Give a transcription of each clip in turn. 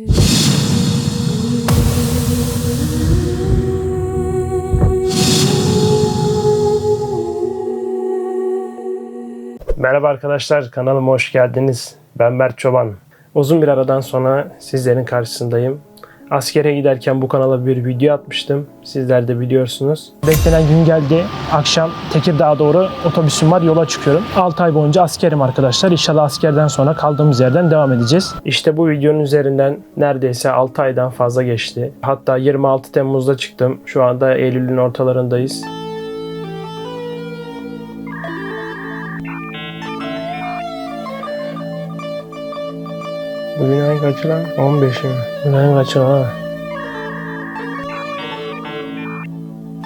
Merhaba arkadaşlar, kanalıma hoş geldiniz. Ben Mert Çoban. Uzun bir aradan sonra sizlerin karşısındayım. Askere giderken bu kanala bir video atmıştım. Sizler de biliyorsunuz. Beklenen gün geldi. Akşam Tekirdağ'a doğru otobüsüm var. Yola çıkıyorum. 6 ay boyunca askerim arkadaşlar. İnşallah askerden sonra kaldığımız yerden devam edeceğiz. İşte bu videonun üzerinden neredeyse 6 aydan fazla geçti. Hatta 26 Temmuz'da çıktım. Şu anda Eylül'ün ortalarındayız. Bugün ay kaçı lan? 15'i mi? Bugün ayın kaçı ha?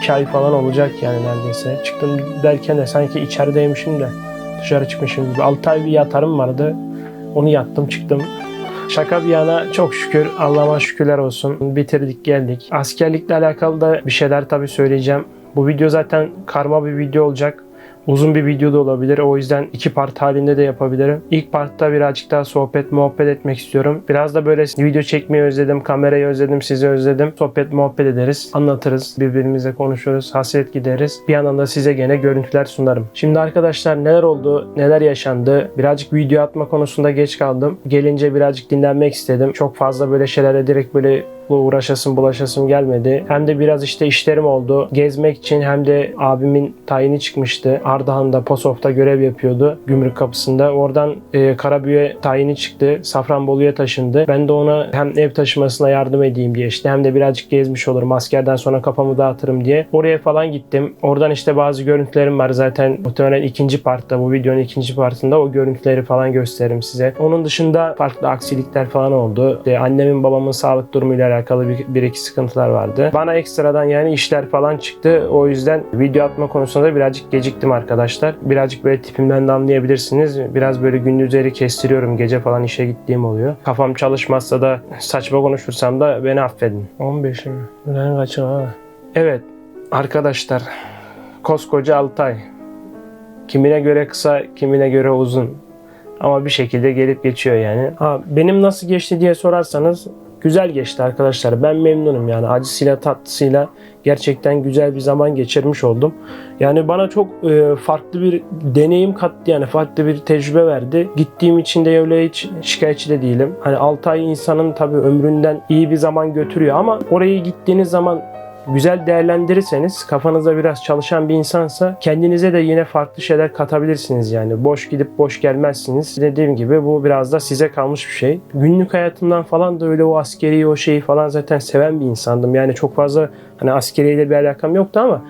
2 ay falan olacak yani neredeyse. Çıktım derken de sanki içerideymişim de dışarı çıkmışım gibi. 6 ay bir yatarım vardı. Onu yattım çıktım. Şaka bir yana çok şükür Allah'ıma şükürler olsun. Bitirdik geldik. Askerlikle alakalı da bir şeyler tabii söyleyeceğim. Bu video zaten karma bir video olacak. Uzun bir video da olabilir. O yüzden iki part halinde de yapabilirim. İlk partta birazcık daha sohbet muhabbet etmek istiyorum. Biraz da böyle video çekmeyi özledim. Kamerayı özledim. Sizi özledim. Sohbet muhabbet ederiz. Anlatırız. Birbirimize konuşuruz. Hasret gideriz. Bir yandan da size gene görüntüler sunarım. Şimdi arkadaşlar neler oldu? Neler yaşandı? Birazcık video atma konusunda geç kaldım. Gelince birazcık dinlenmek istedim. Çok fazla böyle şeylere direkt böyle bu uğraşasım bulaşasım gelmedi. Hem de biraz işte işlerim oldu. Gezmek için hem de abimin tayini çıkmıştı. Ardahan'da Posof'ta görev yapıyordu. Gümrük kapısında. Oradan e, Karabüye tayini çıktı. Safranbolu'ya taşındı. Ben de ona hem ev taşımasına yardım edeyim diye işte hem de birazcık gezmiş olurum. Askerden sonra kafamı dağıtırım diye. Oraya falan gittim. Oradan işte bazı görüntülerim var zaten. Muhtemelen ikinci partta bu videonun ikinci partında o görüntüleri falan gösteririm size. Onun dışında farklı aksilikler falan oldu. İşte annemin babamın sağlık durumuyla alakalı bir, bir iki sıkıntılar vardı. Bana ekstradan yani işler falan çıktı. O yüzden video atma konusunda da birazcık geciktim arkadaşlar. Birazcık böyle tipimden de anlayabilirsiniz. Biraz böyle gündüzleri kestiriyorum. Gece falan işe gittiğim oluyor. Kafam çalışmazsa da saçma konuşursam da beni affedin. 15 mi? Ben kaçım ha? Evet arkadaşlar koskoca 6 ay. Kimine göre kısa, kimine göre uzun. Ama bir şekilde gelip geçiyor yani. Ha, benim nasıl geçti diye sorarsanız güzel geçti arkadaşlar. Ben memnunum yani acısıyla tatlısıyla gerçekten güzel bir zaman geçirmiş oldum. Yani bana çok e, farklı bir deneyim kattı yani farklı bir tecrübe verdi. Gittiğim için de öyle hiç şikayetçi de değilim. Hani 6 ay insanın tabii ömründen iyi bir zaman götürüyor ama oraya gittiğiniz zaman güzel değerlendirirseniz kafanızda biraz çalışan bir insansa kendinize de yine farklı şeyler katabilirsiniz yani. Boş gidip boş gelmezsiniz. Dediğim gibi bu biraz da size kalmış bir şey. Günlük hayatımdan falan da öyle o askeri o şeyi falan zaten seven bir insandım. Yani çok fazla hani askeriyle bir alakam yoktu ama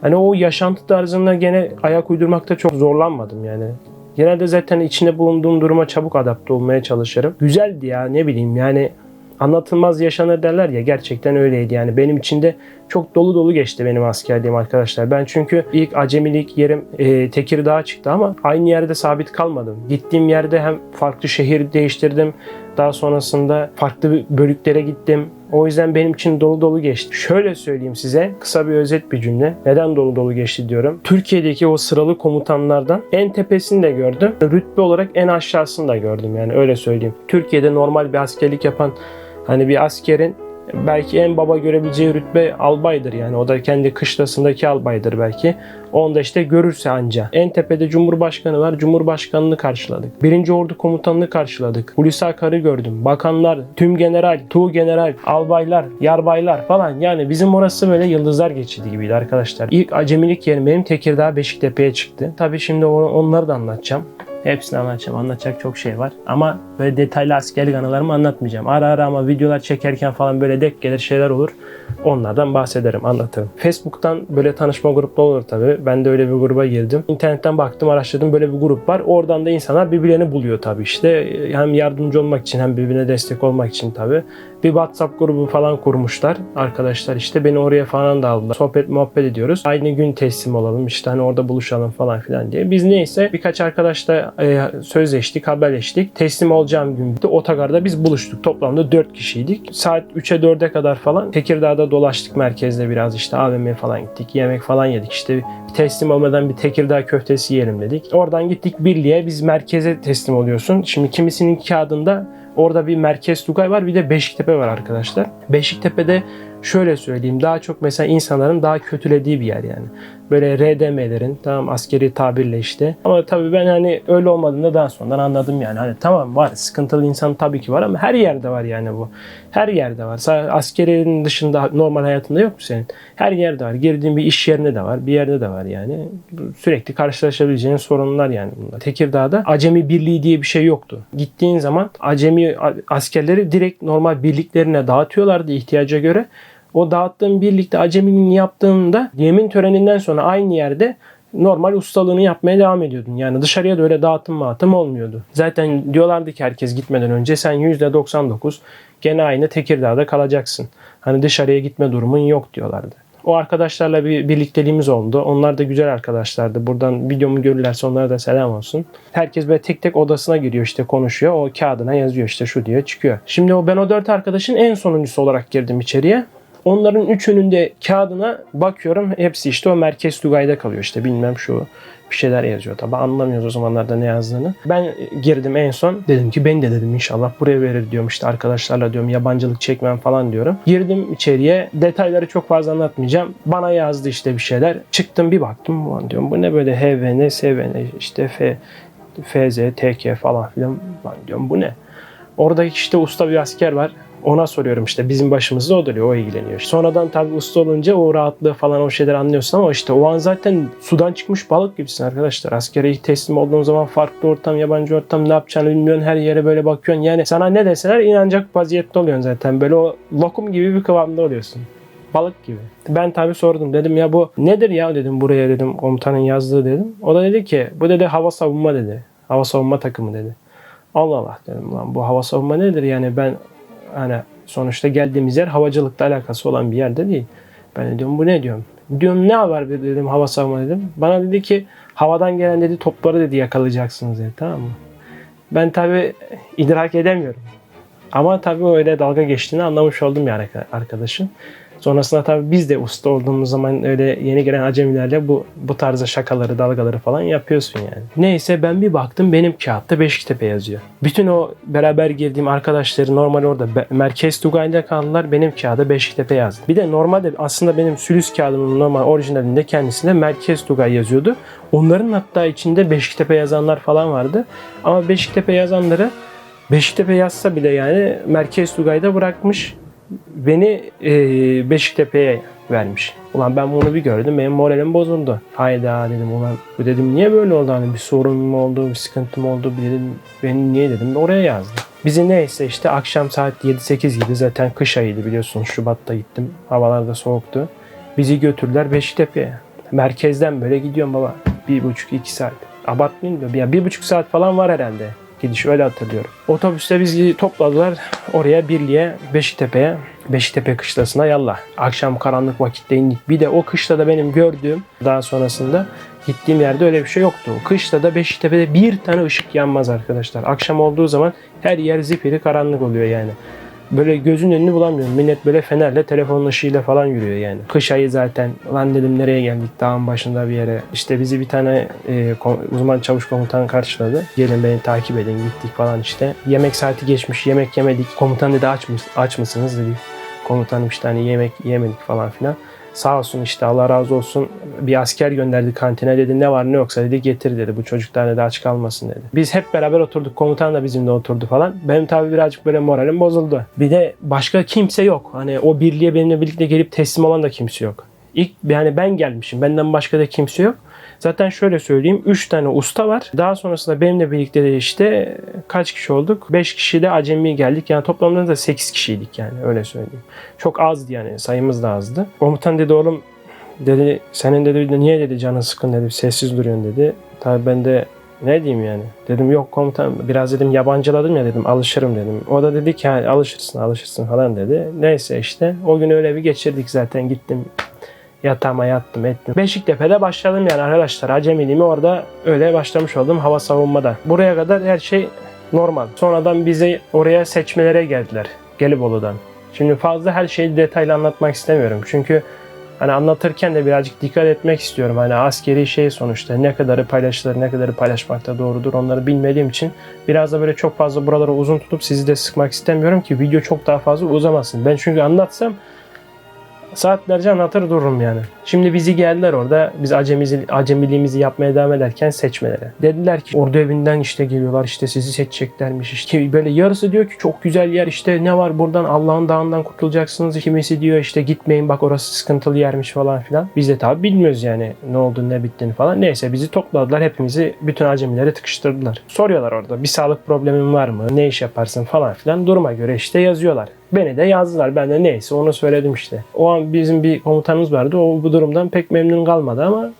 hani o yaşantı tarzına gene ayak uydurmakta çok zorlanmadım yani. Genelde zaten içinde bulunduğum duruma çabuk adapte olmaya çalışırım. Güzeldi ya ne bileyim yani anlatılmaz yaşanır derler ya gerçekten öyleydi yani benim için de çok dolu dolu geçti benim askerliğim arkadaşlar. Ben çünkü ilk acemilik yerim e, Tekirdağ çıktı ama aynı yerde sabit kalmadım. Gittiğim yerde hem farklı şehir değiştirdim. Daha sonrasında farklı bölüklere gittim. O yüzden benim için dolu dolu geçti. Şöyle söyleyeyim size kısa bir özet bir cümle. Neden dolu dolu geçti diyorum. Türkiye'deki o sıralı komutanlardan en tepesini de gördüm. Rütbe olarak en aşağısını da gördüm yani öyle söyleyeyim. Türkiye'de normal bir askerlik yapan hani bir askerin belki en baba görebileceği rütbe albaydır yani. O da kendi kışlasındaki albaydır belki. Onda işte görürse anca. En tepede Cumhurbaşkanı var. Cumhurbaşkanını karşıladık. Birinci Ordu Komutanını karşıladık. Hulusi Akar'ı gördüm. Bakanlar, tüm general, tuğ general, albaylar, yarbaylar falan. Yani bizim orası böyle yıldızlar geçidi gibiydi arkadaşlar. İlk acemilik yerim benim Tekirdağ Beşiktepe'ye çıktı. Tabii şimdi onları da anlatacağım. Hepsini anlatacağım. Anlatacak çok şey var. Ama böyle detaylı askerlik anılarımı anlatmayacağım. Ara ara ama videolar çekerken falan böyle denk gelir şeyler olur. Onlardan bahsederim, anlatırım. Facebook'tan böyle tanışma grupları olur tabii. Ben de öyle bir gruba girdim. İnternetten baktım, araştırdım. Böyle bir grup var. Oradan da insanlar birbirlerini buluyor tabii işte. Hem yardımcı olmak için hem birbirine destek olmak için tabii. Bir WhatsApp grubu falan kurmuşlar. Arkadaşlar işte beni oraya falan da aldılar. Sohbet muhabbet ediyoruz. Aynı gün teslim olalım işte hani orada buluşalım falan filan diye. Biz neyse birkaç arkadaşla e, sözleştik, haberleştik. Teslim olacağım gün bitti. Otogarda biz buluştuk. Toplamda 4 kişiydik. Saat 3'e 4'e kadar falan Tekirdağ'da dolaştık merkezde biraz işte AVM'ye falan gittik. Yemek falan yedik. İşte bir teslim olmadan bir Tekirdağ köftesi yiyelim dedik. Oradan gittik birliğe. Biz merkeze teslim oluyorsun. Şimdi kimisinin kağıdında Orada bir Merkez Tugay var bir de Beşiktepe var arkadaşlar. Beşiktepe'de şöyle söyleyeyim daha çok mesela insanların daha kötülediği bir yer yani. Böyle RDM'lerin tamam askeri tabirle işte. Ama tabii ben hani öyle olmadığında daha sonradan anladım yani. Hani tamam var sıkıntılı insan tabii ki var ama her yerde var yani bu. Her yerde var. Sadece askerinin dışında normal hayatında yok mu senin? Her yerde var. Girdiğin bir iş yerinde de var. Bir yerde de var yani. Sürekli karşılaşabileceğin sorunlar yani bunlar. Tekirdağ'da Acemi Birliği diye bir şey yoktu. Gittiğin zaman Acemi askerleri direkt normal birliklerine dağıtıyorlardı ihtiyaca göre. O dağıttığın birlikte aceminin yaptığında yemin töreninden sonra aynı yerde normal ustalığını yapmaya devam ediyordun. Yani dışarıya da öyle dağıtım mağıtım olmuyordu. Zaten diyorlardı ki herkes gitmeden önce sen %99 gene aynı Tekirdağ'da kalacaksın. Hani dışarıya gitme durumun yok diyorlardı. O arkadaşlarla bir birlikteliğimiz oldu. Onlar da güzel arkadaşlardı. Buradan videomu görürlerse onlara da selam olsun. Herkes böyle tek tek odasına giriyor işte konuşuyor. O kağıdına yazıyor işte şu diyor çıkıyor. Şimdi o ben o dört arkadaşın en sonuncusu olarak girdim içeriye. Onların üçünün de kağıdına bakıyorum. Hepsi işte o merkez Tugay'da kalıyor işte bilmem şu bir şeyler yazıyor. Tabi anlamıyoruz o zamanlarda ne yazdığını. Ben girdim en son. Dedim ki ben de dedim inşallah buraya verir diyorum işte arkadaşlarla diyorum yabancılık çekmem falan diyorum. Girdim içeriye. Detayları çok fazla anlatmayacağım. Bana yazdı işte bir şeyler. Çıktım bir baktım. Ulan diyorum bu ne böyle HVN, SVN işte F, FZ, TK falan filan. Lan diyorum bu ne? Oradaki işte usta bir asker var. Ona soruyorum işte bizim başımızda o duruyor, o ilgileniyor. Sonradan tabii usta olunca o rahatlığı falan o şeyleri anlıyorsun ama işte o an zaten sudan çıkmış balık gibisin arkadaşlar. Askere teslim olduğun zaman farklı ortam, yabancı ortam ne yapacağını bilmiyorsun. Her yere böyle bakıyorsun. Yani sana ne deseler inanacak vaziyette oluyorsun zaten. Böyle o lokum gibi bir kıvamda oluyorsun. Balık gibi. Ben tabii sordum. Dedim ya bu nedir ya dedim buraya dedim komutanın yazdığı dedim. O da dedi ki bu dedi hava savunma dedi. Hava savunma takımı dedi. Allah Allah dedim lan bu hava savunma nedir yani ben hani sonuçta geldiğimiz yer havacılıkla alakası olan bir yerde değil. Ben de diyorum bu ne diyorum. Diyorum ne var dedim hava savunma dedim. Bana dedi ki havadan gelen dedi topları dedi yakalayacaksınız dedi tamam mı? Ben tabi idrak edemiyorum. Ama tabi öyle dalga geçtiğini anlamış oldum yani arkadaşın. Sonrasında tabii biz de usta olduğumuz zaman öyle yeni gelen acemilerle bu bu tarzda şakaları, dalgaları falan yapıyorsun yani. Neyse ben bir baktım benim kağıtta Beşiktepe yazıyor. Bütün o beraber girdiğim arkadaşları normal orada Merkez Tugay'da kaldılar. Benim kağıda Beşiktepe yazdı. Bir de normalde aslında benim sülüs kağıdımın normal orijinalinde kendisinde Merkez Tugay yazıyordu. Onların hatta içinde Beşiktepe yazanlar falan vardı. Ama Beşiktepe yazanları Beşiktepe yazsa bile yani Merkez Tugay'da bırakmış beni e, Beşiktepe'ye vermiş. Ulan ben bunu bir gördüm benim moralim bozuldu. Hayda dedim ulan bu dedim niye böyle oldu hani bir sorun mu oldu bir sıkıntı mı oldu bir dedim beni niye dedim oraya yazdım. Bizi neyse işte akşam saat 7-8 gibi zaten kış ayıydı biliyorsunuz Şubat'ta gittim. Havalar da soğuktu. Bizi götürdüler Beşiktepe'ye. Merkezden böyle gidiyorum baba. Bir buçuk iki saat. Abartmayayım da ya bir buçuk saat falan var herhalde gidiş öyle hatırlıyorum. Otobüste bizi topladılar oraya birliğe Beşiktepe'ye. Beşiktepe kışlasına yallah. Akşam karanlık vakitte indik. Bir de o kışlada benim gördüğüm daha sonrasında gittiğim yerde öyle bir şey yoktu. Kışlada Beşiktepe'de bir tane ışık yanmaz arkadaşlar. Akşam olduğu zaman her yer zifiri karanlık oluyor yani böyle gözün önünü bulamıyorum. Millet böyle fenerle telefon ışığıyla falan yürüyor yani. Kış ayı zaten. Lan dedim nereye geldik dağın başında bir yere. İşte bizi bir tane e, uzman çavuş komutan karşıladı. Gelin beni takip edin gittik falan işte. Yemek saati geçmiş yemek yemedik. Komutan dedi aç, mı, aç mısınız dedi. Komutanım işte hani yemek yemedik falan filan. Sağ olsun işte Allah razı olsun bir asker gönderdi kantine dedi ne var ne yoksa dedi getir dedi bu çocuklar dedi aç kalmasın dedi. Biz hep beraber oturduk komutan da bizimle oturdu falan. Benim tabii birazcık böyle moralim bozuldu. Bir de başka kimse yok. Hani o birliğe benimle birlikte gelip teslim olan da kimse yok. İlk yani ben gelmişim. Benden başka da kimse yok. Zaten şöyle söyleyeyim 3 tane usta var. Daha sonrasında benimle birlikte de işte kaç kişi olduk? 5 kişi de acemi geldik. Yani toplamda da 8 kişiydik yani öyle söyleyeyim. Çok azdı yani sayımız da azdı. Komutan dedi oğlum dedi senin dedi niye dedi canın sıkın dedi sessiz duruyorsun dedi. Tabii ben de ne diyeyim yani? Dedim yok komutan biraz dedim yabancıladım ya dedim alışırım dedim. O da dedi ki alışırsın alışırsın falan dedi. Neyse işte o gün öyle bir geçirdik zaten gittim Yatağıma yattım ettim. Beşiktepe'de başladım yani arkadaşlar. Acemiliğimi orada öyle başlamış oldum hava savunmada. Buraya kadar her şey normal. Sonradan bizi oraya seçmelere geldiler. Gelibolu'dan. Şimdi fazla her şeyi detaylı anlatmak istemiyorum. Çünkü Hani anlatırken de birazcık dikkat etmek istiyorum. Hani askeri şey sonuçta ne kadarı paylaşılır, ne kadarı paylaşmakta doğrudur onları bilmediğim için biraz da böyle çok fazla buraları uzun tutup sizi de sıkmak istemiyorum ki video çok daha fazla uzamasın. Ben çünkü anlatsam saatlerce anlatır dururum yani. Şimdi bizi geldiler orada biz acemizi, acemiliğimizi yapmaya devam ederken seçmelere. Dediler ki ordu evinden işte geliyorlar işte sizi seçeceklermiş. İşte böyle yarısı diyor ki çok güzel yer işte ne var buradan Allah'ın dağından kurtulacaksınız. Kimisi diyor işte gitmeyin bak orası sıkıntılı yermiş falan filan. Biz de tabi bilmiyoruz yani ne olduğunu ne bittiğini falan. Neyse bizi topladılar hepimizi bütün acemileri tıkıştırdılar. Soruyorlar orada bir sağlık problemin var mı? Ne iş yaparsın falan filan. Duruma göre işte yazıyorlar. Beni de yazdılar. Ben de neyse onu söyledim işte. O an bizim bir komutanımız vardı. O bu durumdan pek memnun kalmadı ama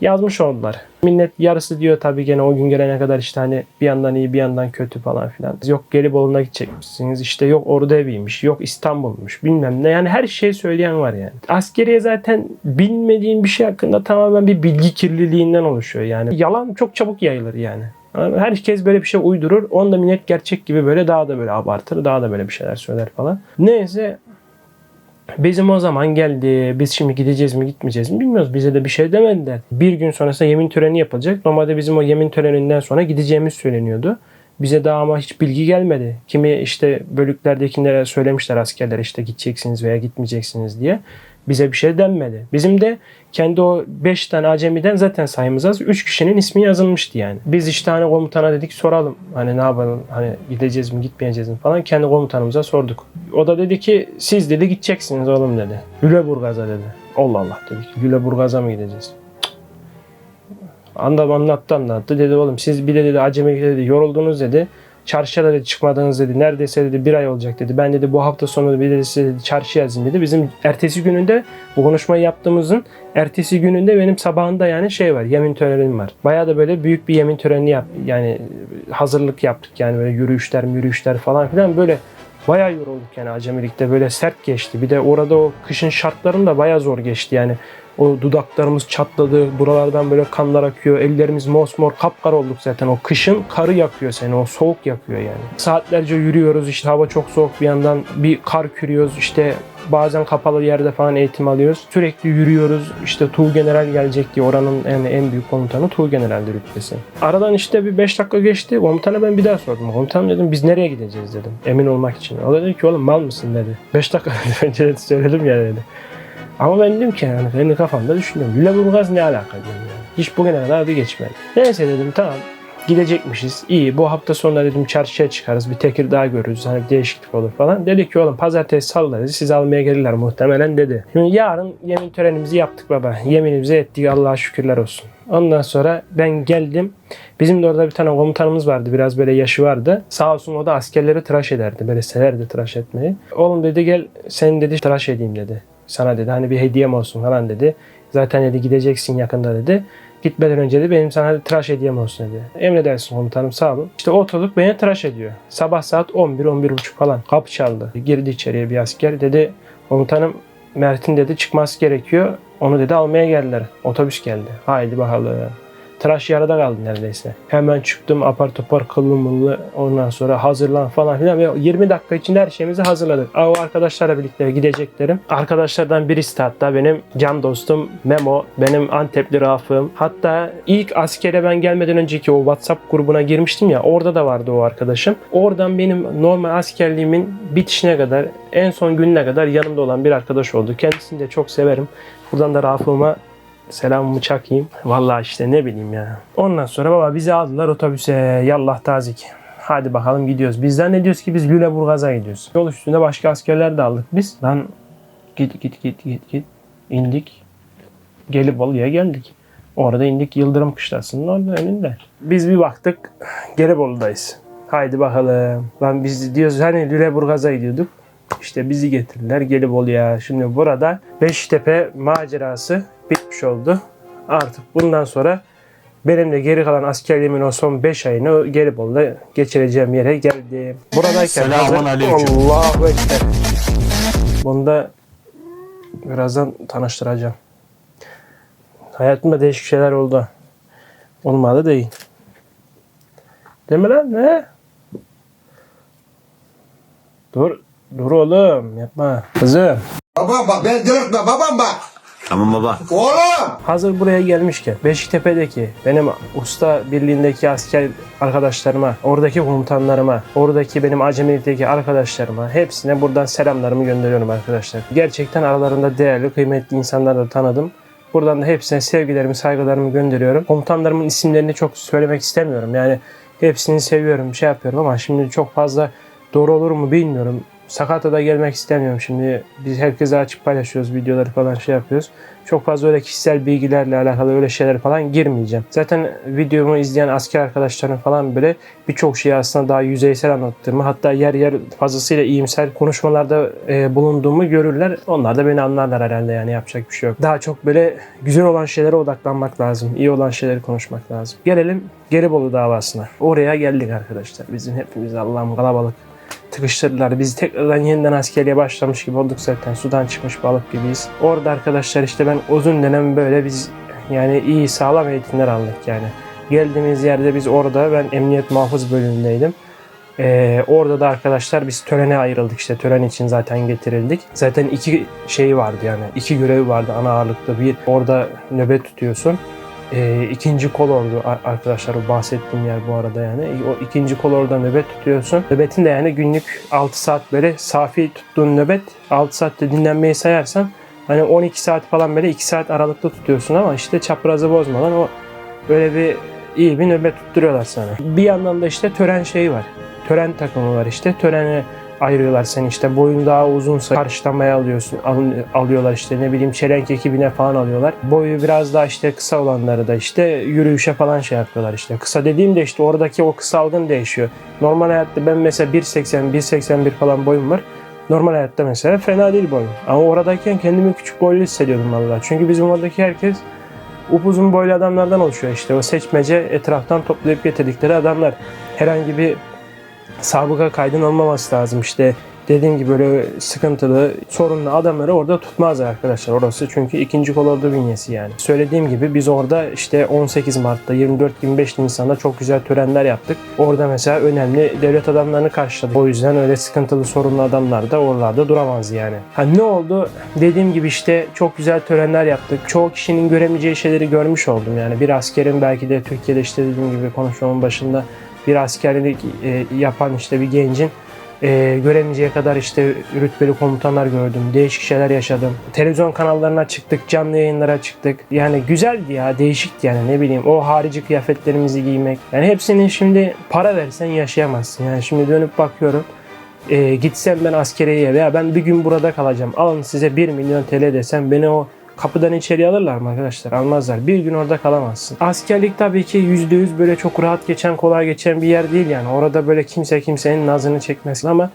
yazmış oldular. Millet yarısı diyor tabii gene o gün gelene kadar işte hani bir yandan iyi bir yandan kötü falan filan. Yok Gelibolu'na gidecekmişsiniz işte yok Ordu Evi'ymiş yok İstanbul'muş bilmem ne yani her şey söyleyen var yani. Askeriye zaten bilmediğin bir şey hakkında tamamen bir bilgi kirliliğinden oluşuyor yani. Yalan çok çabuk yayılır yani. Herkes böyle bir şey uydurur. Onu da millet gerçek gibi böyle daha da böyle abartır. Daha da böyle bir şeyler söyler falan. Neyse Bizim o zaman geldi. Biz şimdi gideceğiz mi gitmeyeceğiz mi bilmiyoruz. Bize de bir şey demediler. Bir gün sonrasında yemin töreni yapılacak. Normalde bizim o yemin töreninden sonra gideceğimiz söyleniyordu. Bize daha ama hiç bilgi gelmedi. Kimi işte bölüklerdekilere söylemişler askerler işte gideceksiniz veya gitmeyeceksiniz diye. Bize bir şey denmedi. Bizim de kendi o 5 tane acemiden zaten sayımız az. 3 kişinin ismi yazılmıştı yani. Biz işte hani komutana dedik soralım. Hani ne yapalım hani gideceğiz mi gitmeyeceğiz mi falan. Kendi komutanımıza sorduk. O da dedi ki siz dedi gideceksiniz oğlum dedi. Lüleburgaz'a dedi. Allah Allah dedik. Lüleburgaz'a mı gideceğiz? Anda anlattı anlattı. Dedi oğlum siz bir de dedi acemi dedi yoruldunuz dedi. Çarşıya dedi çıkmadınız dedi. Neredeyse dedi bir ay olacak dedi. Ben dedi bu hafta sonu bir dedi size dedi, çarşı yazayım dedi. Bizim ertesi gününde bu konuşmayı yaptığımızın ertesi gününde benim sabahında yani şey var. Yemin törenim var. Bayağı da böyle büyük bir yemin töreni yap yani hazırlık yaptık yani böyle yürüyüşler yürüyüşler falan filan böyle Bayağı yorulduk yani acemilikte böyle sert geçti. Bir de orada o kışın şartlarım da bayağı zor geçti yani. O dudaklarımız çatladı, buralardan böyle kanlar akıyor, ellerimiz mosmor, kapkara olduk zaten. O kışın karı yakıyor seni, o soğuk yakıyor yani. Saatlerce yürüyoruz işte hava çok soğuk bir yandan bir kar kürüyoruz işte bazen kapalı yerde falan eğitim alıyoruz. Sürekli yürüyoruz. İşte Tuğ General gelecek diye oranın yani en büyük komutanı Tuğ General'di rütbesi. Aradan işte bir 5 dakika geçti. Komutana ben bir daha sordum. Komutanım dedim biz nereye gideceğiz dedim. Emin olmak için. O da dedi ki oğlum mal mısın dedi. 5 dakika. Önce de söyledim ya dedi. Ama ben dedim ki yani kendi kafamda düşündüm. Lüleburgaz ne alaka dedim yani. Hiç bugüne kadar adı geçmedi. Neyse dedim tamam gidecekmişiz. İyi bu hafta sonunda dedim çarşıya çıkarız. Bir Tekirdağ görürüz. Hani bir değişiklik olur falan. Dedi ki oğlum pazartesi salı dedi. Sizi almaya gelirler muhtemelen dedi. Şimdi yarın yemin törenimizi yaptık baba. Yeminimizi ettik Allah'a şükürler olsun. Ondan sonra ben geldim. Bizim de orada bir tane komutanımız vardı. Biraz böyle yaşı vardı. Sağ olsun o da askerleri tıraş ederdi. Böyle severdi tıraş etmeyi. Oğlum dedi gel sen dedi tıraş edeyim dedi. Sana dedi hani bir hediyem olsun falan dedi. Zaten dedi gideceksin yakında dedi. Gitmeden önce de benim sana tıraş hediyem olsun dedi. Emredersin komutanım sağ olun. İşte oturduk beni tıraş ediyor. Sabah saat 11-11.30 falan. Kapı çaldı. Girdi içeriye bir asker. Dedi komutanım Mert'in dedi çıkması gerekiyor. Onu dedi almaya geldiler. Otobüs geldi. Haydi bakalım. Tıraş yarıda kaldı neredeyse. Hemen çıktım apar topar kıllı ondan sonra hazırlan falan filan. Ve 20 dakika içinde her şeyimizi hazırladık. O arkadaşlarla birlikte gideceklerim. Arkadaşlardan birisi de hatta benim can dostum Memo. Benim Antepli Rafım. Hatta ilk askere ben gelmeden önceki o WhatsApp grubuna girmiştim ya. Orada da vardı o arkadaşım. Oradan benim normal askerliğimin bitişine kadar en son gününe kadar yanımda olan bir arkadaş oldu. Kendisini de çok severim. Buradan da Rafım'a selamımı çakayım. Vallahi işte ne bileyim ya. Ondan sonra baba bizi aldılar otobüse. Yallah tazik. Hadi bakalım gidiyoruz. Biz zannediyoruz ki biz Lüleburgaz'a gidiyoruz. Yol üstünde başka askerler de aldık biz. Lan git git git git git. İndik. Gelibolu'ya geldik. Orada indik Yıldırım Kışlası'nın orada önünde. Biz bir baktık Gelibolu'dayız. Haydi bakalım. Lan biz diyoruz hani Lüleburgaz'a gidiyorduk. İşte bizi getirdiler Gelibolu'ya. Şimdi burada Beştepe macerası bitmiş oldu. Artık bundan sonra benim de geri kalan askerliğimin o son 5 ayını Gelibolu'da geçireceğim yere geldim. Buradayken Selamun aleyküm. Allahu Ekber. Bunu da birazdan tanıştıracağım. Hayatımda değişik şeyler oldu. Olmadı değil. Değil mi lan? Ne? Dur. Dur oğlum. Yapma. Kızım. Babam bak beni delirtme babam bak. Tamam baba. Oğlum! Hazır buraya gelmişken Beşiktepe'deki benim usta birliğindeki asker arkadaşlarıma, oradaki komutanlarıma, oradaki benim acemilikteki arkadaşlarıma hepsine buradan selamlarımı gönderiyorum arkadaşlar. Gerçekten aralarında değerli, kıymetli insanlar da tanıdım. Buradan da hepsine sevgilerimi, saygılarımı gönderiyorum. Komutanlarımın isimlerini çok söylemek istemiyorum. Yani hepsini seviyorum, şey yapıyorum ama şimdi çok fazla doğru olur mu bilmiyorum. Sakata da gelmek istemiyorum şimdi. Biz herkese açık paylaşıyoruz videoları falan şey yapıyoruz. Çok fazla öyle kişisel bilgilerle alakalı öyle şeyler falan girmeyeceğim. Zaten videomu izleyen asker arkadaşlarım falan bile birçok şeyi aslında daha yüzeysel anlattığımı hatta yer yer fazlasıyla iyimser konuşmalarda e, bulunduğumu görürler. Onlar da beni anlarlar herhalde yani yapacak bir şey yok. Daha çok böyle güzel olan şeylere odaklanmak lazım. iyi olan şeyleri konuşmak lazım. Gelelim Gelibolu davasına. Oraya geldik arkadaşlar. Bizim hepimiz Allah'ım kalabalık tıkıştırdılar. Biz tekrardan yeniden askerliğe başlamış gibi olduk zaten. Sudan çıkmış balık gibiyiz. Orada arkadaşlar işte ben uzun dönem böyle biz yani iyi sağlam eğitimler aldık yani. Geldiğimiz yerde biz orada ben emniyet muhafız bölümündeydim. Ee, orada da arkadaşlar biz törene ayrıldık işte tören için zaten getirildik. Zaten iki şey vardı yani iki görev vardı ana ağırlıkta. Bir orada nöbet tutuyorsun. Ee, ikinci kolordu ar- arkadaşlar bahsettiğim yer bu arada yani. O ikinci kolorda nöbet tutuyorsun. Nöbetin de yani günlük 6 saat böyle safi tuttuğun nöbet 6 saatte dinlenmeyi sayarsan hani 12 saat falan böyle 2 saat aralıkta tutuyorsun ama işte çaprazı bozmadan o böyle bir iyi bir nöbet tutturuyorlar sana. Bir yandan da işte tören şeyi var. Tören takımı var işte. Törene ayırıyorlar seni işte boyun daha uzunsa karşılamaya alıyorsun al- alıyorlar işte ne bileyim çelenk ekibine falan alıyorlar. Boyu biraz daha işte kısa olanları da işte yürüyüşe falan şey yapıyorlar işte. Kısa dediğimde işte oradaki o kısalgın değişiyor. Normal hayatta ben mesela 1.80 1.81 falan boyum var. Normal hayatta mesela fena değil boyum. Ama oradayken kendimi küçük boylu hissediyordum vallahi. Çünkü bizim oradaki herkes upuzun boylu adamlardan oluşuyor işte. O seçmece etraftan toplayıp getirdikleri adamlar. Herhangi bir sabıka kaydın olmaması lazım işte. Dediğim gibi böyle sıkıntılı, sorunlu adamları orada tutmazlar arkadaşlar orası. Çünkü ikinci kolordu bünyesi yani. Söylediğim gibi biz orada işte 18 Mart'ta 24-25 Nisan'da çok güzel törenler yaptık. Orada mesela önemli devlet adamlarını karşıladık. O yüzden öyle sıkıntılı, sorunlu adamlar da oralarda duramaz yani. Ha ne oldu? Dediğim gibi işte çok güzel törenler yaptık. Çoğu kişinin göremeyeceği şeyleri görmüş oldum. Yani bir askerin belki de Türkiye'de işte dediğim gibi konuşmamın başında bir askerlik e, yapan işte bir gencin e, göremeyeceği kadar işte rütbeli komutanlar gördüm. Değişik şeyler yaşadım. Televizyon kanallarına çıktık, canlı yayınlara çıktık. Yani güzeldi ya, değişikti yani ne bileyim. O harici kıyafetlerimizi giymek. Yani hepsini şimdi para versen yaşayamazsın. Yani şimdi dönüp bakıyorum. E, gitsem ben askeriyeye veya ben bir gün burada kalacağım. Alın size 1 milyon TL desem beni o kapıdan içeri alırlar mı arkadaşlar? Almazlar. Bir gün orada kalamazsın. Askerlik tabii ki %100 böyle çok rahat geçen, kolay geçen bir yer değil yani. Orada böyle kimse kimsenin nazını çekmesin ama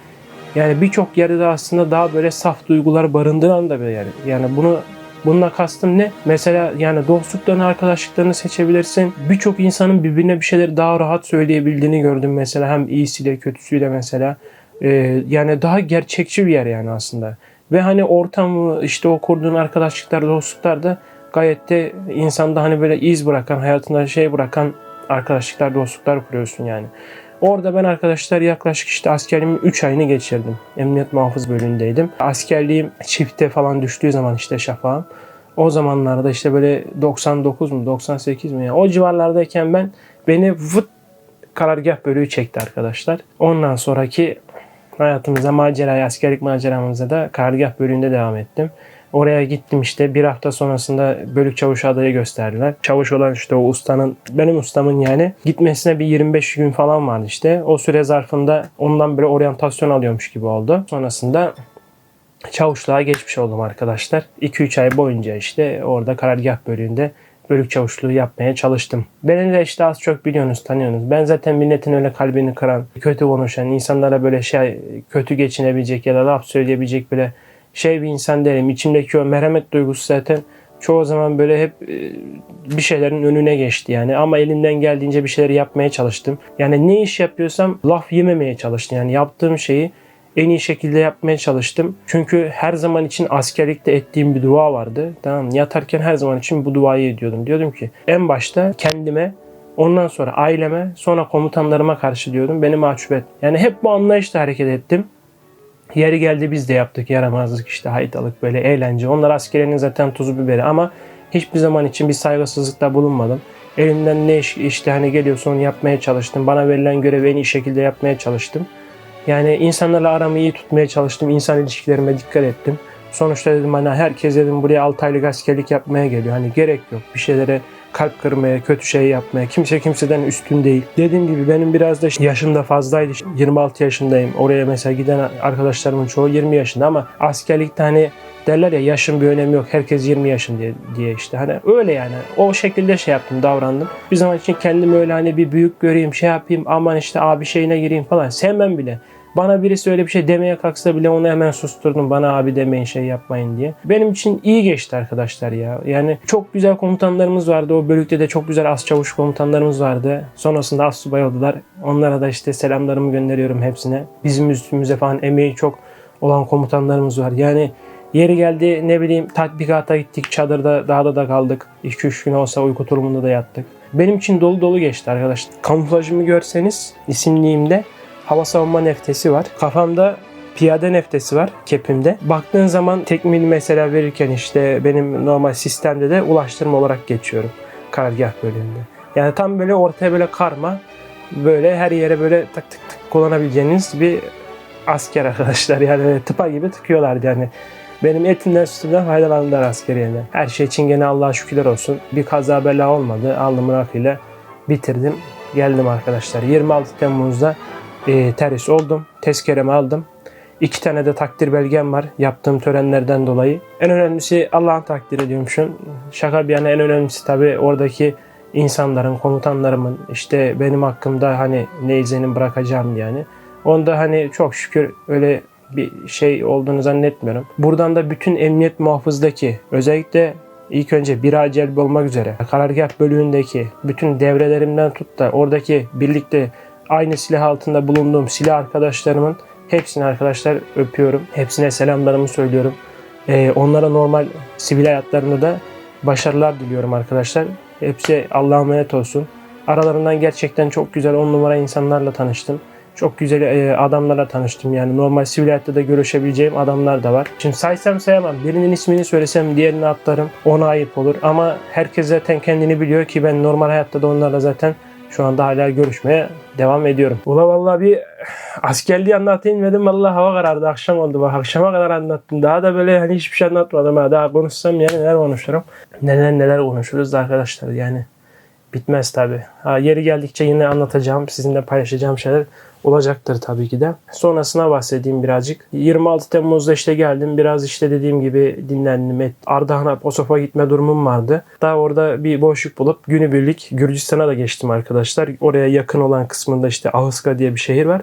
yani birçok yerde de aslında daha böyle saf duygular barındıran da bir yer. Yani bunu Bununla kastım ne? Mesela yani dostluklarını, arkadaşlıklarını seçebilirsin. Birçok insanın birbirine bir şeyleri daha rahat söyleyebildiğini gördüm mesela. Hem iyisiyle kötüsüyle mesela. Ee, yani daha gerçekçi bir yer yani aslında. Ve hani ortamı işte o kurduğun arkadaşlıklar, dostluklar da gayet de insanda hani böyle iz bırakan, hayatında şey bırakan arkadaşlıklar, dostluklar kuruyorsun yani. Orada ben arkadaşlar yaklaşık işte askerliğimin 3 ayını geçirdim. Emniyet muhafız bölümündeydim. Askerliğim çifte falan düştüğü zaman işte şafağım. O zamanlarda işte böyle 99 mu 98 mi ya o civarlardayken ben beni vıt karargah bölüğü çekti arkadaşlar. Ondan sonraki hayatımıza maceraya, askerlik maceramıza da karargah bölüğünde devam ettim. Oraya gittim işte bir hafta sonrasında bölük çavuş adayı gösterdiler. Çavuş olan işte o ustanın, benim ustamın yani gitmesine bir 25 gün falan vardı işte. O süre zarfında ondan böyle oryantasyon alıyormuş gibi oldu. Sonrasında çavuşluğa geçmiş oldum arkadaşlar. 2-3 ay boyunca işte orada karargah bölüğünde bölük çavuşluğu yapmaya çalıştım. Beni de işte az çok biliyorsunuz, tanıyorsunuz. Ben zaten milletin öyle kalbini kıran, kötü konuşan, insanlara böyle şey kötü geçinebilecek ya da laf söyleyebilecek böyle şey bir insan değilim. İçimdeki o merhamet duygusu zaten çoğu zaman böyle hep e, bir şeylerin önüne geçti yani. Ama elimden geldiğince bir şeyleri yapmaya çalıştım. Yani ne iş yapıyorsam laf yememeye çalıştım. Yani yaptığım şeyi en iyi şekilde yapmaya çalıştım. Çünkü her zaman için askerlikte ettiğim bir dua vardı. Tamam? Yatarken her zaman için bu duayı ediyordum. Diyordum ki en başta kendime Ondan sonra aileme, sonra komutanlarıma karşı diyordum. Beni mahcup et. Yani hep bu anlayışla hareket ettim. Yeri geldi biz de yaptık yaramazlık işte haytalık böyle eğlence. Onlar askerinin zaten tuzu biberi ama hiçbir zaman için bir saygısızlıkta bulunmadım. Elimden ne iş, işte hani geliyorsa onu yapmaya çalıştım. Bana verilen görevi en iyi şekilde yapmaya çalıştım. Yani insanlarla aramı iyi tutmaya çalıştım. İnsan ilişkilerime dikkat ettim. Sonuçta dedim hani herkes dedim buraya 6 aylık askerlik yapmaya geliyor. Hani gerek yok bir şeylere kalp kırmaya, kötü şey yapmaya. Kimse kimseden üstün değil. Dediğim gibi benim biraz da yaşım da fazlaydı. 26 yaşındayım. Oraya mesela giden arkadaşlarımın çoğu 20 yaşında ama askerlikte hani derler ya yaşın bir önemi yok. Herkes 20 yaşın diye, diye işte. Hani öyle yani. O şekilde şey yaptım, davrandım. Bir zaman için kendimi öyle hani bir büyük göreyim, şey yapayım, aman işte abi şeyine gireyim falan. Sevmem bile. Bana birisi öyle bir şey demeye kalksa bile onu hemen susturdum. Bana abi demeyin şey yapmayın diye. Benim için iyi geçti arkadaşlar ya. Yani çok güzel komutanlarımız vardı. O bölükte de çok güzel az çavuş komutanlarımız vardı. Sonrasında az subay oldular. Onlara da işte selamlarımı gönderiyorum hepsine. Bizim üstümüze falan emeği çok olan komutanlarımız var. Yani Yeri geldi ne bileyim tatbikata gittik çadırda dağda da kaldık. 2-3 gün olsa uyku turumunda da yattık. Benim için dolu dolu geçti arkadaşlar. Kamuflajımı görseniz isimliğimde hava savunma neftesi var. Kafamda piyade neftesi var kepimde. Baktığın zaman tekmil mesela verirken işte benim normal sistemde de ulaştırma olarak geçiyorum. Karargah bölümünde. Yani tam böyle ortaya böyle karma böyle her yere böyle tık tık tık kullanabileceğiniz bir asker arkadaşlar. Yani tıpa gibi tıkıyorlardı yani. Benim etimden sütümden faydalandılar askeriyede. Her şey için gene Allah'a şükürler olsun. Bir kaza bela olmadı. Alnımın akıyla bitirdim. Geldim arkadaşlar. 26 Temmuz'da e, terhis oldum. Tezkeremi aldım. İki tane de takdir belgem var yaptığım törenlerden dolayı. En önemlisi Allah'ın takdiri diyormuşum. Şaka bir yana en önemlisi tabii oradaki insanların, komutanlarımın işte benim hakkımda hani ne izlenim bırakacağım yani. Onda hani çok şükür öyle bir şey olduğunu zannetmiyorum. Buradan da bütün emniyet muhafızdaki özellikle ilk önce bir acel olmak üzere karargah bölüğündeki bütün devrelerimden tut da oradaki birlikte aynı silah altında bulunduğum silah arkadaşlarımın hepsini arkadaşlar öpüyorum. Hepsine selamlarımı söylüyorum. Ee, onlara normal sivil hayatlarında da başarılar diliyorum arkadaşlar. Hepsi Allah'a emanet olsun. Aralarından gerçekten çok güzel on numara insanlarla tanıştım. Çok güzel e, adamlarla tanıştım yani normal sivil hayatta da görüşebileceğim adamlar da var. Şimdi saysam sayamam. Birinin ismini söylesem diğerini atlarım. Ona ayıp olur. Ama herkes zaten kendini biliyor ki ben normal hayatta da onlarla zaten şu anda hala görüşmeye devam ediyorum. Ula vallahi bir askerliği anlatayım dedim. Vallahi hava karardı. Akşam oldu. Bak akşama kadar anlattım. Daha da böyle hani hiçbir şey anlatmadım. Ha. Daha konuşsam yani neler konuşurum. Neler neler konuşuruz da arkadaşlar yani. Bitmez tabi. Yeri geldikçe yine anlatacağım. Sizinle paylaşacağım şeyler olacaktır tabii ki de. Sonrasına bahsedeyim birazcık. 26 Temmuz'da işte geldim. Biraz işte dediğim gibi dinlendim. Ardahan'a, Posof'a gitme durumum vardı. Daha orada bir boşluk bulup günübirlik Gürcistan'a da geçtim arkadaşlar. Oraya yakın olan kısmında işte Ahıska diye bir şehir var.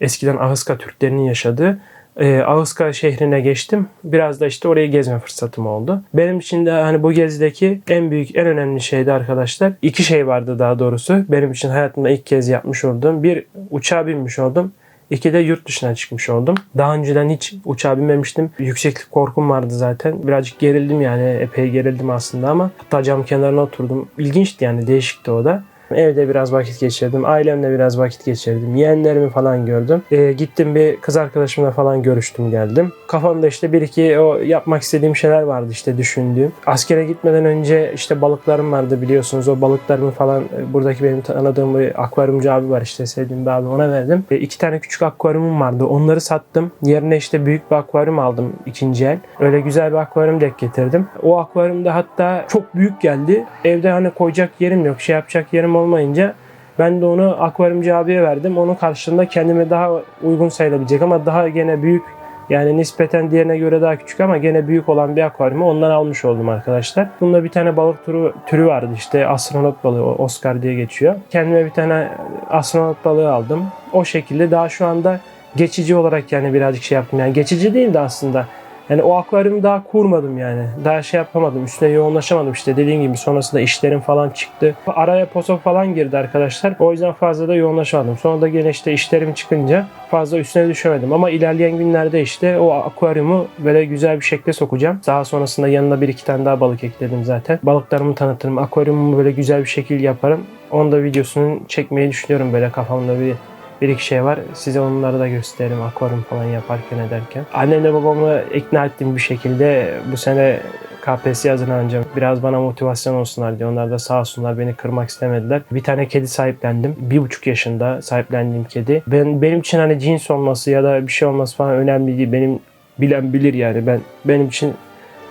Eskiden Ahıska Türklerinin yaşadığı. Ee, Ağızka şehrine geçtim. Biraz da işte orayı gezme fırsatım oldu. Benim için de hani bu gezideki en büyük, en önemli şeydi arkadaşlar. İki şey vardı daha doğrusu. Benim için hayatımda ilk kez yapmış olduğum. Bir, uçağa binmiş oldum. İki de yurt dışına çıkmış oldum. Daha önceden hiç uçağa binmemiştim. Yükseklik korkum vardı zaten. Birazcık gerildim yani. Epey gerildim aslında ama hatta cam kenarına oturdum. İlginçti yani. Değişikti o da. Evde biraz vakit geçirdim. Ailemle biraz vakit geçirdim. Yeğenlerimi falan gördüm. Ee, gittim bir kız arkadaşımla falan görüştüm geldim. Kafamda işte bir iki o yapmak istediğim şeyler vardı işte düşündüğüm. Askere gitmeden önce işte balıklarım vardı biliyorsunuz. O balıklarımı falan e, buradaki benim tanıdığım bir akvaryumcu abi var işte sevdiğim bir abi ona verdim. E, iki tane küçük akvaryumum vardı. Onları sattım. Yerine işte büyük bir akvaryum aldım ikinci el. Öyle güzel bir akvaryum denk getirdim. O akvaryumda hatta çok büyük geldi. Evde hani koyacak yerim yok. Şey yapacak yerim olmayınca ben de onu akvaryumcu abiye verdim. Onun karşılığında kendime daha uygun sayılabilecek ama daha gene büyük yani nispeten diğerine göre daha küçük ama gene büyük olan bir akvaryumu ondan almış oldum arkadaşlar. Bunda bir tane balık türü, türü vardı işte astronot balığı Oscar diye geçiyor. Kendime bir tane astronot balığı aldım. O şekilde daha şu anda geçici olarak yani birazcık şey yaptım. Yani geçici değil de aslında. Yani o akvaryumu daha kurmadım yani. Daha şey yapamadım. Üstüne yoğunlaşamadım işte dediğim gibi. Sonrasında işlerim falan çıktı. Araya poso falan girdi arkadaşlar. O yüzden fazla da yoğunlaşamadım. Sonra da gene işte işlerim çıkınca fazla üstüne düşemedim. Ama ilerleyen günlerde işte o akvaryumu böyle güzel bir şekilde sokacağım. Daha sonrasında yanına bir iki tane daha balık ekledim zaten. Balıklarımı tanıtırım. Akvaryumumu böyle güzel bir şekilde yaparım. Onu da videosunu çekmeyi düşünüyorum böyle kafamda bir bir iki şey var. Size onları da gösteririm akvaryum falan yaparken ederken. Annemle babamı ikna ettim bir şekilde. Bu sene KPSS hazırlanacağım. Biraz bana motivasyon olsunlar diye. Onlar da sağ olsunlar beni kırmak istemediler. Bir tane kedi sahiplendim. Bir buçuk yaşında sahiplendiğim kedi. Ben, benim için hani cins olması ya da bir şey olması falan önemli değil. Benim bilen bilir yani. Ben benim için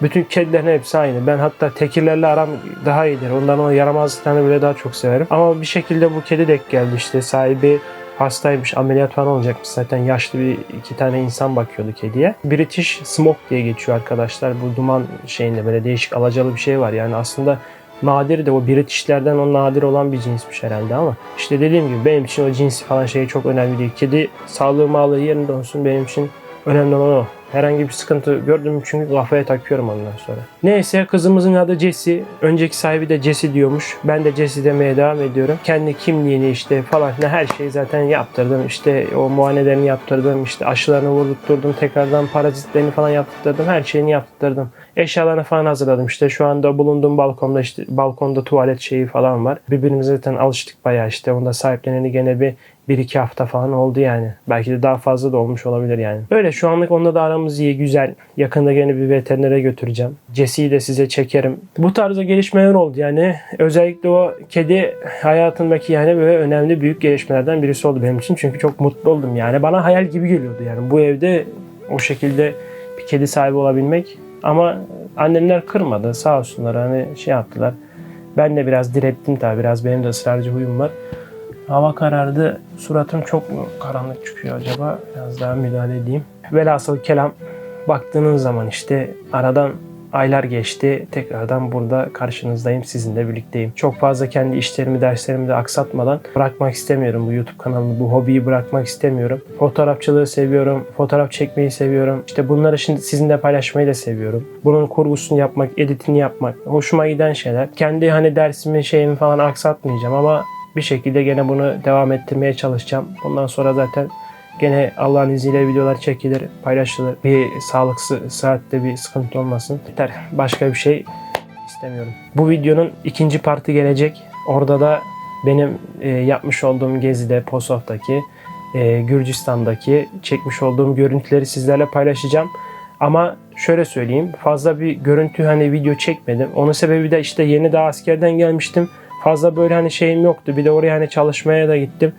bütün kedilerin hepsi aynı. Ben hatta tekirlerle aram daha iyidir. Ondan o yaramazlıklarını bile daha çok severim. Ama bir şekilde bu kedi denk geldi işte. Sahibi hastaymış, ameliyat falan olacakmış. Zaten yaşlı bir iki tane insan bakıyordu kediye. British Smoke diye geçiyor arkadaşlar. Bu duman şeyinde böyle değişik alacalı bir şey var. Yani aslında nadir de o British'lerden o nadir olan bir cinsmiş herhalde ama işte dediğim gibi benim için o cinsi falan şey çok önemli değil. Kedi sağlığı mağlığı yerinde olsun benim için önemli olan o. Herhangi bir sıkıntı gördüm çünkü kafaya takıyorum ondan sonra. Neyse kızımızın adı Jessie. Önceki sahibi de Jessie diyormuş. Ben de Jessie demeye devam ediyorum. Kendi kimliğini işte falan filan her şeyi zaten yaptırdım. İşte o muayenelerini yaptırdım. İşte aşılarını vurdurtturdum. Tekrardan parazitlerini falan yaptırdım. Her şeyini yaptırdım. Eşyalarını falan hazırladım. İşte şu anda bulunduğum balkonda işte balkonda tuvalet şeyi falan var. Birbirimize zaten alıştık bayağı işte. Onda sahipleneni gene bir bir iki hafta falan oldu yani. Belki de daha fazla da olmuş olabilir yani. Öyle şu anlık onda da aramız iyi, güzel. Yakında gene bir veterinere götüreceğim. Jesse'yi de size çekerim. Bu tarzda gelişmeler oldu yani. Özellikle o kedi hayatındaki yani böyle önemli büyük gelişmelerden birisi oldu benim için. Çünkü çok mutlu oldum yani. Bana hayal gibi geliyordu yani. Bu evde o şekilde bir kedi sahibi olabilmek. Ama annemler kırmadı sağ olsunlar hani şey yaptılar. Ben de biraz direttim tabi biraz benim de ısrarcı huyum var. Hava karardı. Suratım çok mu karanlık çıkıyor acaba? Biraz daha müdahale edeyim. Velhasıl kelam baktığınız zaman işte aradan aylar geçti. Tekrardan burada karşınızdayım. Sizinle birlikteyim. Çok fazla kendi işlerimi, derslerimi de aksatmadan bırakmak istemiyorum bu YouTube kanalını. Bu hobiyi bırakmak istemiyorum. Fotoğrafçılığı seviyorum. Fotoğraf çekmeyi seviyorum. İşte bunları şimdi sizinle paylaşmayı da seviyorum. Bunun kurgusunu yapmak, editini yapmak hoşuma giden şeyler. Kendi hani dersimi, şeyimi falan aksatmayacağım ama bir şekilde gene bunu devam ettirmeye çalışacağım. Bundan sonra zaten gene Allah'ın izniyle videolar çekilir, paylaşılır. Bir sağlıksız saatte bir sıkıntı olmasın. Yeter. Başka bir şey istemiyorum. Bu videonun ikinci parti gelecek. Orada da benim e, yapmış olduğum gezide Posof'taki, e, Gürcistan'daki çekmiş olduğum görüntüleri sizlerle paylaşacağım. Ama şöyle söyleyeyim fazla bir görüntü hani video çekmedim. Onun sebebi de işte yeni daha askerden gelmiştim. Fazla böyle hani şeyim yoktu. Bir de oraya hani çalışmaya da gittim.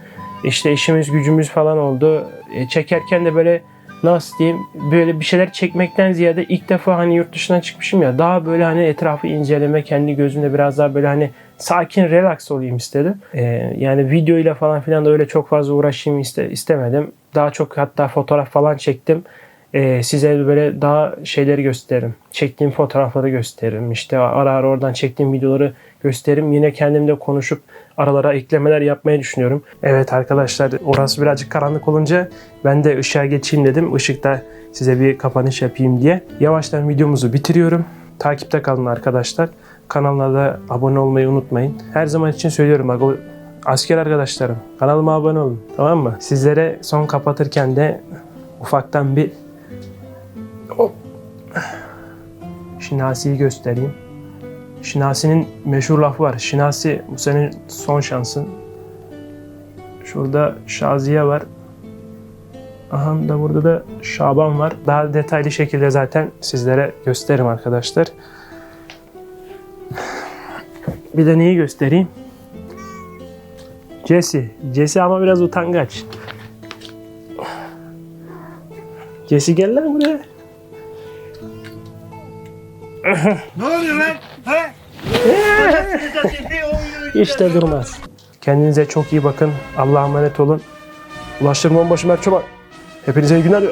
İşte işimiz gücümüz falan oldu. E, çekerken de böyle nasıl diyeyim böyle bir şeyler çekmekten ziyade ilk defa hani yurt dışına çıkmışım ya daha böyle hani etrafı inceleme kendi gözümde biraz daha böyle hani sakin relax olayım istedim. E, yani video ile falan filan da öyle çok fazla uğraşayım iste, istemedim. Daha çok hatta fotoğraf falan çektim. E, size böyle daha şeyleri gösteririm. Çektiğim fotoğrafları gösteririm. İşte ara ara oradan çektiğim videoları gösteririm. Yine kendimle konuşup aralara eklemeler yapmayı düşünüyorum. Evet arkadaşlar orası birazcık karanlık olunca ben de ışığa geçeyim dedim. Işıkta size bir kapanış yapayım diye. Yavaştan videomuzu bitiriyorum. Takipte kalın arkadaşlar. Kanalına da abone olmayı unutmayın. Her zaman için söylüyorum bak o asker arkadaşlarım kanalıma abone olun tamam mı? Sizlere son kapatırken de ufaktan bir Hop. Şinasi'yi göstereyim. Şinasi'nin meşhur lafı var. Şinasi bu senin son şansın. Şurada Şaziye var. Aha da burada da Şaban var. Daha detaylı şekilde zaten sizlere gösteririm arkadaşlar. Bir de neyi göstereyim? Jesse. Jesse ama biraz utangaç. Jesse gel lan buraya. Ne oluyor lan? Ha? İşte durmaz. Kendinize çok iyi bakın. Allah'a emanet olun. Ulaştırma başım Erçoban. Hepinize iyi günler.